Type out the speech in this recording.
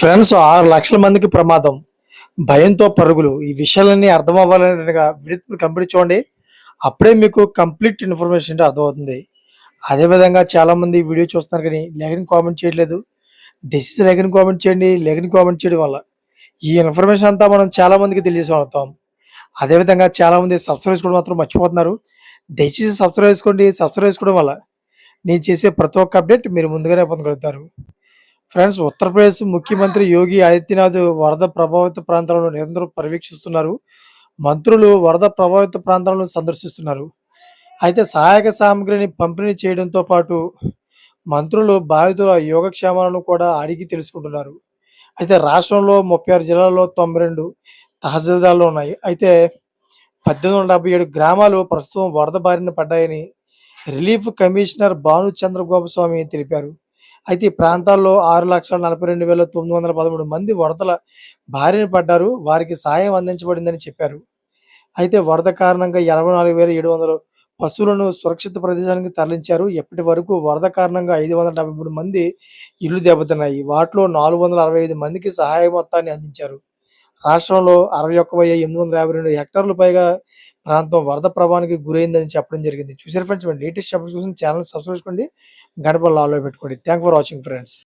Friends ఆరు లక్షల మందికి ప్రమాదం. భయంతో పరుగులు. ఈ విషయాలన్నీ అర్థం అవ్వాలనేట్టుగా వీడియో కంప్లీట్ చూడండి. అప్పుడే మీకు కంప్లీట్ ఇన్ఫర్మేషన్ అంటే అర్థమవుతుంది. అదేవిధంగా చాలామంది వీడియో చూస్తున్నారు కానీ లేఖని కామెంట్ చేయట్లేదు. డిసీజ్ లేఖని కామెంట్ చేయండి లేఖని కామెంట్ చేయడం వల్ల. ఈ ఇన్ఫర్మేషన్ అంతా మనం చాలామందికి తెలియజేస్తాం అదేవిధంగా చాలామంది సబ్స్క్రైబ్ చేసుకోవడం మాత్రం మర్చిపోతున్నారు. దయచేసి సబ్స్క్రైబ్ చేసుకోండి. సబ్స్క్రైబ్ చేసుకోవడం వల్ల నేను చేసే ప్రతి ఒక్క అప్డేట్ మీరు ముందుగానే పొందగలుగుతారు. ఫ్రెండ్స్ ఉత్తరప్రదేశ్ ముఖ్యమంత్రి యోగి ఆదిత్యనాథ్ వరద ప్రభావిత ప్రాంతాలను నిరంతరం పర్యవేక్షిస్తున్నారు. మంత్రులు వరద ప్రభావిత ప్రాంతాలను సందర్శిస్తున్నారు. అయితే సహాయక సామగ్రిని పంపిణీ చేయడంతో పాటు మంత్రులు బాధితుల యోగక్షేమాలను కూడా అడిగి తెలుసుకుంటున్నారు. అయితే రాష్ట్రంలో ముప్పై ఆరు జిల్లాల్లో తొంభై రెండు తహసీల్దార్లు ఉన్నాయి. అయితే పద్దెనిమిది వందల డెబ్బై ఏడు గ్రామాలు ప్రస్తుతం వరద బారిన పడ్డాయని రిలీఫ్ కమిషనర్ భానుచంద్ర గోపస్వామి తెలిపారు. అయితే ఈ ప్రాంతాల్లో ఆరు లక్షల నలభై రెండు వేల తొమ్మిది వందల పదమూడు మంది వరదల బారిన పడ్డారు. వారికి సాయం అందించబడిందని చెప్పారు. అయితే వరద కారణంగా ఎనభై నాలుగు వేల ఏడు వందల పశువులను సురక్షిత ప్రదేశానికి తరలించారు. ఇప్పటి వరకు వరద కారణంగా ఐదు వందల డెబ్బై మూడు మంది ఇళ్ళు దెబ్బతిన్నాయి. వాటిలో నాలుగు వందల అరవై ఐదు మందికి సహాయ మొత్తాన్ని అందించారు. రాష్ట్రంలో అరవై ఒక్క వెయ్యి ఎనిమిది వందల యాభై రెండు హెక్టార్లు పైగా ప్రాంతం వరద ప్రభావానికి గురైందని చెప్పడం జరిగింది. చూసారు ఫ్రెండ్స్ లేటెస్ట్ అప్డేట్స్ కోసం ఛానల్ సబ్స్క్రైబ్ చేసుకోండి. గడప లాలో పెట్టుకోండి. Thank for watching friends